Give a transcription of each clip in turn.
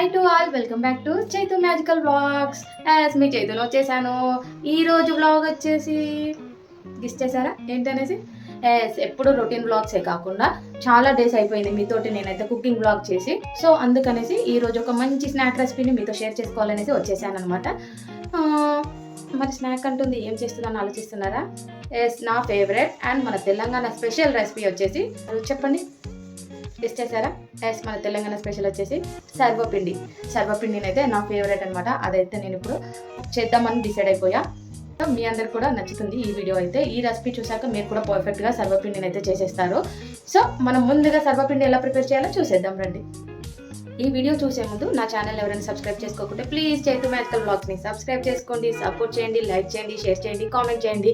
Hi to all welcome back to Chaitu magical blogs as మీ చైతులో వచ్చేసాను ఈరోజు blog వచ్చేసి గిస్ చేశారా? ఏంటనేసి? ఎస్ ఎప్పుడు రొటీన్ బ్లాగ్సే కాకుండా చాలా డేస్ అయిపోయింది మీతోటి నేనైతే కుకింగ్ బ్లాగ్ చేసి. సో అందుకనేసి ఈ రోజు ఒక మంచి స్నాక్ రెసిపీని మీతో షేర్ చేసుకోవాలనేసి వచ్చేసాను అనమాట మరి స్నాక్ అంటుంది ఏం చేస్తుందని ఆలోచిస్తున్నారా? ఎస్ నా ఫేవరెట్ అండ్ మన తెలంగాణ స్పెషల్ రెసిపీ వచ్చేసి అది చెప్పండి. టెస్ట్ చేశారా ఎస్ మన తెలంగాణ స్పెషల్ వచ్చేసి సర్వపిండి. సర్వపిండిని అయితే నా ఫేవరెట్ అనమాట అదైతే నేను ఇప్పుడు చేద్దామని డిసైడ్ అయిపోయా. సో మీ అందరికి కూడా నచ్చుతుంది ఈ వీడియో అయితే. ఈ రెసిపీ చూసాక మీరు కూడా పర్ఫెక్ట్గా సర్వపిండిని అయితే చేసేస్తారు. సో మనం ముందుగా సర్వపిండి ఎలా ప్రిపేర్ చేయాలో చూసేద్దాం రండి. ఈ వీడియో చూసే ముందు నా ఛానల్ ఎవరైనా సబ్స్క్రైబ్ చేసుకోకుంటే ప్లీజ్ చేతు మ్యాజికల్ బ్లాగ్స్ని సబ్స్క్రైబ్ చేసుకోండి సపోర్ట్ చేయండి లైక్ చేయండి షేర్ చేయండి కామెంట్ చేయండి.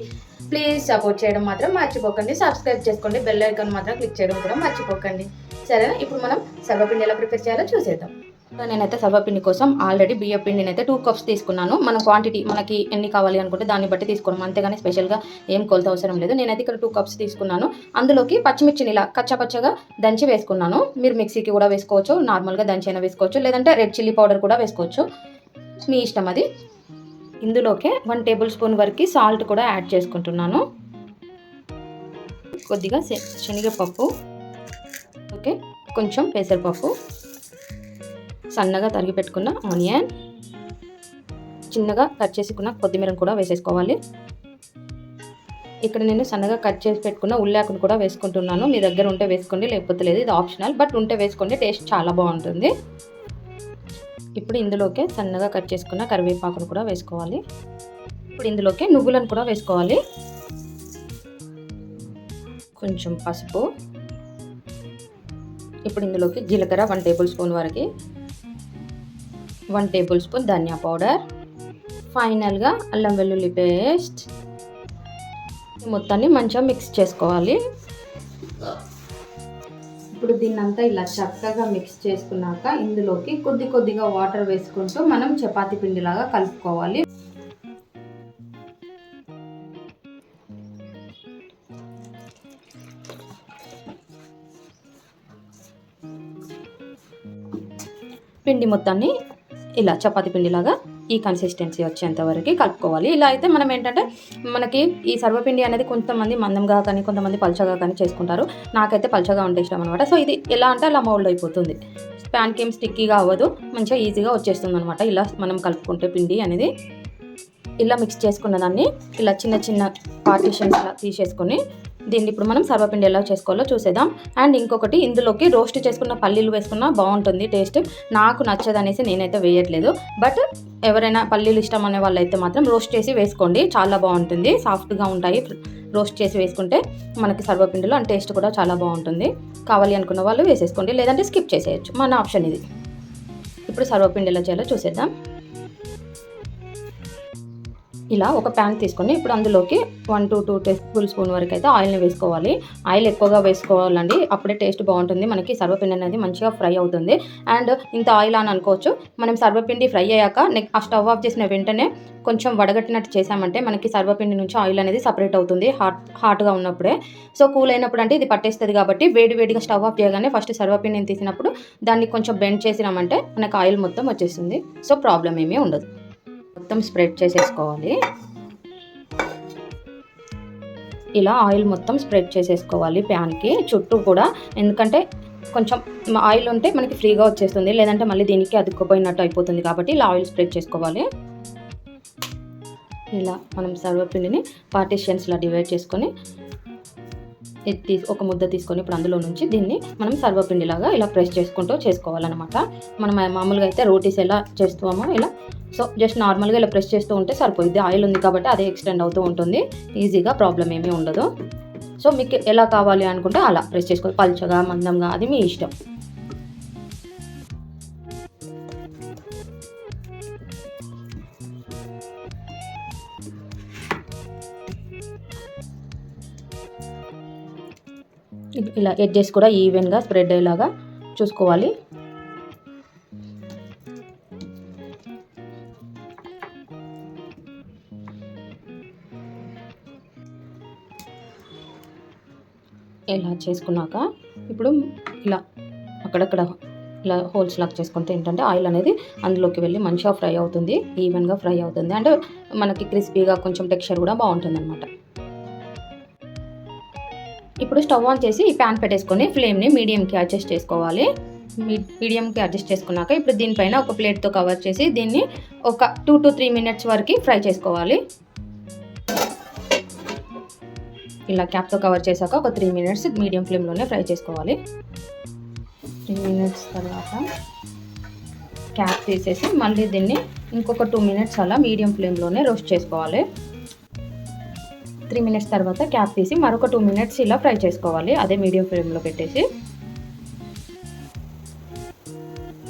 ప్లీజ్ సపోర్ట్ చేయడం మాత్రం మర్చిపోకండి. సబ్స్క్రైబ్ చేసుకోండి. బెల్ ఐకాన్ మాత్రం క్లిక్ చేయడం కూడా మర్చిపోకండి. సరేనా? ఇప్పుడు మనం సర్వపిండి ఎలా ప్రిపేర్ చేయాలో చూసేద్దాం. నేనైతే సర్వపిండి కోసం ఆల్రెడీ బియ్య పిండిని అయితే టూ కప్స్ తీసుకున్నాను. మన క్వాంటిటీ మనకి ఎన్ని కావాలి అనుకుంటే దాన్ని బట్టి తీసుకున్నాం అంతేగాని స్పెషల్గా ఏం కొలత అవసరం లేదు. నేనైతే ఇక్కడ టూ కప్స్ తీసుకున్నాను. అందులోకి పచ్చిమిర్చిని ఇలా కచ్చపచ్చగా దంచి వేసుకున్నాను. మీరు మిక్సీకి కూడా వేసుకోవచ్చు. నార్మల్గా దంచి అయినా వేసుకోవచ్చు. లేదంటే రెడ్ చిల్లీ పౌడర్ కూడా వేసుకోవచ్చు. మీ ఇష్టం అది. ఇందులోకే వన్ టేబుల్ స్పూన్ వరకు సాల్ట్ కూడా యాడ్ చేసుకుంటున్నాను. కొద్దిగా శనగపప్పు. ఓకే? కొంచెం పెసరపప్పు. సన్నగా తరిగి పెట్టుకున్న ఆనియన్. చిన్నగా కట్ చేసుకున్న కొత్తిమీరను కూడా వేసేసుకోవాలి. ఇక్కడ నేను సన్నగా కట్ చేసి పెట్టుకున్న ఉల్లాకును కూడా వేసుకుంటున్నాను. మీ దగ్గర ఉంటే వేసుకోండి లేకపోతే లేదు ఇది ఆప్షనల్. బట్ ఉంటే వేసుకోండి టేస్ట్ చాలా బాగుంటుంది. ఇప్పుడు ఇందులోకే సన్నగా కట్ చేసుకున్న కరివేపాకును కూడా వేసుకోవాలి. ఇప్పుడు ఇందులోకి నువ్వులను కూడా వేసుకోవాలి. కొంచెం పసుపు. ఇప్పుడు ఇందులోకి జీలకర్ర వన్ టేబుల్ స్పూన్ వరకు వన్ టేబుల్ స్పూన్ ధనియా పౌడర్ ఫైనల్గా అల్లం వెల్లుల్లి పేస్ట్. మొత్తాన్ని మంచిగా మిక్స్ చేసుకోవాలి. ఇప్పుడు దీన్నంతా ఇలా చక్కగా మిక్స్ చేసుకున్నాక ఇందులోకి కొద్ది కొద్దిగా వాటర్ వేసుకుంటూ మనం చపాతీ పిండిలాగా కలుపుకోవాలి. పిండి మొత్తాన్ని ఇలా చపాతి పిండిలాగా ఈ కన్సిస్టెన్సీ వచ్చేంత వరకు కలుపుకోవాలి. ఇలా అయితే మనం ఏంటంటే మనకి ఈ సర్వపిండి అనేది కొంతమంది మందంగా కానీ కొంతమంది పలచగా కానీ చేసుకుంటారు. నాకైతే పల్చగా ఉంటే ఇష్టం అనమాట సో ఇది ఎలా అంటే అలా మౌల్డ్ అయిపోతుంది. ప్యాన్ ఏం స్టిక్కీగా అవ్వదు. మంచిగా ఈజీగా వచ్చేస్తుంది అనమాట ఇలా మనం కలుపుకుంటే పిండి అనేది ఇలా మిక్స్ చేసుకున్న దాన్ని ఇలా చిన్న చిన్న పార్టీషన్స్ తీసేసుకొని దీన్ని ఇప్పుడు మనం సర్వపిండి ఎలా చేసుకోవాలో చూసేద్దాం. అండ్ ఇంకొకటి ఇందులోకి రోస్ట్ చేసుకున్న పల్లీలు వేసుకున్నా బాగుంటుంది టేస్ట్ నాకు నచ్చదనేసి నేనైతే వేయట్లేదు. బట్ ఎవరైనా పల్లీలు ఇష్టం అనే వాళ్ళైతే మాత్రం రోస్ట్ చేసి వేసుకోండి చాలా బాగుంటుంది. సాఫ్ట్గా ఉంటాయి రోస్ట్ చేసి వేసుకుంటే మనకి సర్వపిండిలో అండ్ టేస్ట్ కూడా చాలా బాగుంటుంది. కావాలి అనుకున్న వాళ్ళు వేసేసుకోండి లేదంటే స్కిప్ చేసేయచ్చు. మన ఆప్షన్ ఇది. ఇప్పుడు సర్వపిండి ఎలా చేయాలో చూసేద్దాం. ఇలా ఒక ప్యాన్ తీసుకొని ఇప్పుడు అందులోకి one to two tablespoon వరకు అయితే ఆయిల్ని వేసుకోవాలి. ఆయిల్ ఎక్కువగా వేసుకోవాలండి. అప్పుడే టేస్ట్ బాగుంటుంది. మనకి సర్వపిండి అనేది మంచిగా ఫ్రై అవుతుంది. అండ్ ఇంత ఆయిల్ అని అనుకోవచ్చు. మనం సర్వపిండి ఫ్రై అయ్యాక నెక్ ఆ స్టవ్ ఆఫ్ చేసిన వెంటనే కొంచెం వడగట్టినట్టు చేసామంటే మనకి సర్వపిండి నుంచి ఆయిల్ అనేది సపరేట్ అవుతుంది. హాట్ హాట్గా ఉన్నప్పుడే. సో కూల్ అయినప్పుడు అంటే ఇది పట్టేస్తుంది కాబట్టి వేడి వేడిగా స్టవ్ ఆఫ్ చేయగానే ఫస్ట్ సర్వపిండిని తీసినప్పుడు దాన్ని కొంచెం బెండ్ చేసినామంటే మనకి ఆయిల్ మొత్తం వచ్చేస్తుంది. సో ప్రాబ్లం ఏమీ ఉండదు. మొత్తం స్ప్రెడ్ చేసేసుకోవాలి. ఇలా ఆయిల్ మొత్తం స్ప్రెడ్ చేసేసుకోవాలి ప్యాన్కి. చుట్టూ కూడా ఎందుకంటే కొంచెం ఆయిల్ ఉంటే మనకి ఫ్రీగా వచ్చేస్తుంది. లేదంటే మళ్ళీ దీనికి అతుక్కుపోయినట్టు అయిపోతుంది కాబట్టి ఇలా ఆయిల్ స్ప్రెడ్ చేసుకోవాలి. ఇలా మనం సర్వపిండిని పార్టీషియన్స్లా డివైడ్ చేసుకొని ఇది తీసి ఒక ముద్ద తీసుకొని ఇప్పుడు అందులో నుంచి దీన్ని మనం సర్వపిండిలాగా ఇలా ప్రెస్ చేసుకుంటూ చేసుకోవాలన్నమాట. మనం మామూలుగా అయితే రోటీస్ ఎలా చేస్తామో ఇలా సో జస్ట్ నార్మల్గా ఇలా ప్రెస్ చేస్తూ ఉంటే సరిపోయింది ఆయిల్ ఉంది కాబట్టి అదే ఎక్స్టెండ్ అవుతూ ఉంటుంది. ఈజీగా ప్రాబ్లం ఏమీ ఉండదు. సో మీకు ఎలా కావాలి అనుకుంటే అలా ప్రెస్ చేసుకోవాలి పల్చగా మందంగా అది మీ ఇష్టం. ఇలా ఎడ్జెస్ కూడా ఈవెన్గా స్ప్రెడ్ అయ్యేలాగా చూసుకోవాలి. ఇలా చేసుకున్నాక ఇప్పుడు ఇలా అక్కడక్కడ ఇలా హోల్స్ లాక్ చేసుకుంటే ఏంటంటే ఆయిల్ అనేది అందులోకి వెళ్ళి మంచిగా ఫ్రై అవుతుంది ఈవెన్గా ఫ్రై అవుతుంది. అంటే మనకి క్రిస్పీగా కొంచెం టెక్స్చర్ కూడా బాగుంటుంది అనమాట ఇప్పుడు స్టవ్ ఆన్ చేసి ఈ ప్యాన్ పెట్టేసుకొని ఫ్లేమ్ని మీడియంకి అడ్జస్ట్ చేసుకోవాలి. మీడియంకి అడ్జస్ట్ చేసుకున్నాక ఇప్పుడు దీనిపైన ఒక ప్లేట్తో కవర్ చేసి దీన్ని ఒక టూ టు త్రీ మినిట్స్ వరకు ఫ్రై చేసుకోవాలి. ఇలా క్యాప్తో కవర్ చేశాక ఒక త్రీ మినిట్స్ మీడియం ఫ్లేమ్లోనే ఫ్రై చేసుకోవాలి. త్రీ మినిట్స్ తర్వాత క్యాప్ తీసేసి మళ్ళీ దీన్ని ఇంకొక టూ మినిట్స్ అలా మీడియం ఫ్లేమ్లోనే రోస్ట్ చేసుకోవాలి. త్రీ మినిట్స్ తర్వాత క్యాప్ తీసి మరొక టూ మినిట్స్ ఇలా ఫ్రై చేసుకోవాలి. అదే మీడియం ఫ్లేమ్లో పెట్టేసి.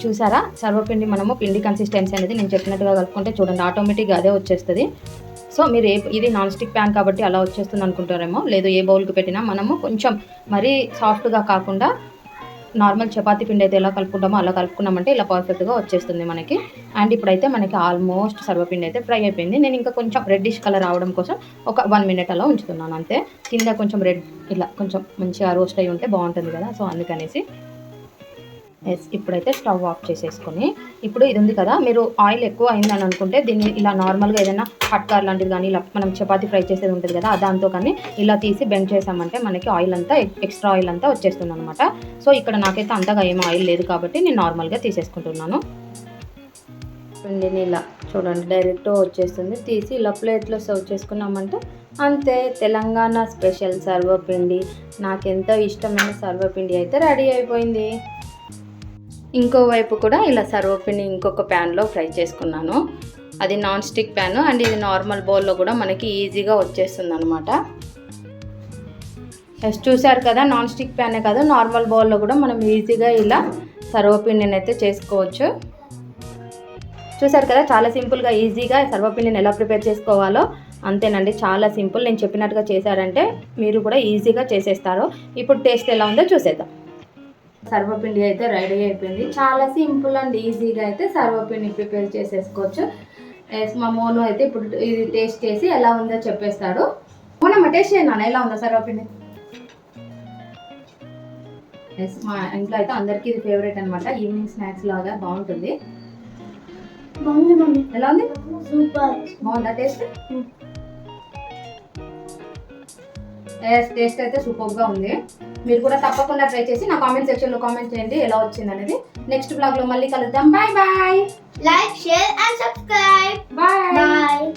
చూసారా? సర్వపిండి మనము పిండి కన్సిస్టెన్సీ అనేది నేను చెప్పినట్టుగా కలుపుకుంటే చూడండి ఆటోమేటిక్గా అదే వచ్చేస్తుంది. సో మీరు ఏ ఇది నాన్ స్టిక్ ప్యాన్ కాబట్టి అలా వచ్చేస్తుంది అనుకుంటారేమో లేదు ఏ బౌల్కి పెట్టినా మనము కొంచెం మరీ సాఫ్ట్గా కాకుండా నార్మల్ చపాతి పిండి అయితే ఎలా కలుపుకుంటామో అలా కలుపుకున్నామంటే ఇలా పర్ఫెక్ట్గా వచ్చేస్తుంది మనకి. అండ్ ఇప్పుడైతే మనకి ఆల్మోస్ట్ సర్వపిండి అయితే ఫ్రై అయిపోయింది. నేను ఇంకా కొంచెం రెడ్డిష్ కలర్ రావడం కోసం ఒక వన్ మినిట్ అలా ఉంచుతున్నాను అంతే. కింద కొంచెం రెడ్ ఇలా కొంచెం మంచిగా రోస్ట్ అయి ఉంటే బాగుంటుంది కదా సో అందుకనేసి ఎస్ ఇప్పుడైతే స్టవ్ ఆఫ్ చేసేసుకొని ఇప్పుడు ఇది ఉంది కదా మీరు ఆయిల్ ఎక్కువ అయిందని అనుకుంటే దీన్ని ఇలా నార్మల్గా ఏదైనా హట్కార్ లాంటిది కానీ ఇలా మనం చపాతీ ఫ్రై చేసేది ఉంటుంది కదా దాంతో కానీ ఇలా తీసి బెండ్ చేసామంటే మనకి ఆయిల్ అంతా ఎక్స్ట్రా ఆయిల్ అంతా వచ్చేస్తుంది అనమాట సో ఇక్కడ నాకైతే అంతగా ఏం ఆయిల్ లేదు కాబట్టి నేను నార్మల్గా తీసేసుకుంటున్నాను. పిండిని ఇలా చూడండి డైరెక్ట్ వచ్చేస్తుంది. తీసి ఇలా ప్లేట్లో సర్వ్ చేసుకున్నామంటే అంతే తెలంగాణ స్పెషల్ సర్వపిండి. నాకెంతో ఇష్టమైన సర్వపిండి అయితే రెడీ అయిపోయింది. ఇంకోవైపు కూడా ఇలా సర్వపిండి ఇంకొక ప్యాన్లో ఫ్రై చేసుకున్నాను. అది నాన్ స్టిక్ ప్యాన్ అండ్ ఇది నార్మల్ బౌల్లో కూడా మనకి ఈజీగా వచ్చేస్తుంది అనమాట ఎస్ చూసారు కదా నాన్ స్టిక్ ప్యానే కదా నార్మల్ బౌల్లో కూడా మనం ఈజీగా ఇలా సర్వపిండిని అయితే చేసుకోవచ్చు. చూసారు కదా చాలా సింపుల్గా ఈజీగా సర్వపిండిని ఎలా ప్రిపేర్ చేసుకోవాలో. అంతేనండి చాలా సింపుల్. నేను చెప్పినట్టుగా చేశారంటే మీరు కూడా ఈజీగా చేసేస్తారు. ఇప్పుడు టేస్ట్ ఎలా ఉందో చూసేద్దాం. సర్వపిండి అయితే రెడీ అయిపోయింది. చాలా సింపుల్ అండ్ ఈజీగా అయితే సర్వపిండి ప్రిపేర్ చేసేసుకోవచ్చు. ఎస్ మా మోను అయితే ఇప్పుడు ఇది టేస్ట్ చేసి ఎలా ఉందో చెప్పేస్తాడు. మోనమ్మ టేస్ట్ చేయను ఎలా ఉందో సర్వపిండి? ఎస్ మా ఇంట్లో అయితే అందరికీ ఇది ఫేవరెట్ అనమాట ఈవినింగ్ స్నాక్స్ లాగా బాగుంటుంది. బాగుంది మమ్మీ. ఎలా ఉంది? సూపర్. బాగుందా టేస్ట్? టేస్ట్ అయితే సూపర్గా ఉంది. మీరు కూడా తప్పకుండా ట్రై చేసి నా కామెంట్ సెక్షన్లో కామెంట్ చేయండి ఎలా వచ్చింది అనేది. నెక్స్ట్ బ్లాగ్లో మళ్ళీ కలుద్దాం. Bye bye like share and subscribe bye bye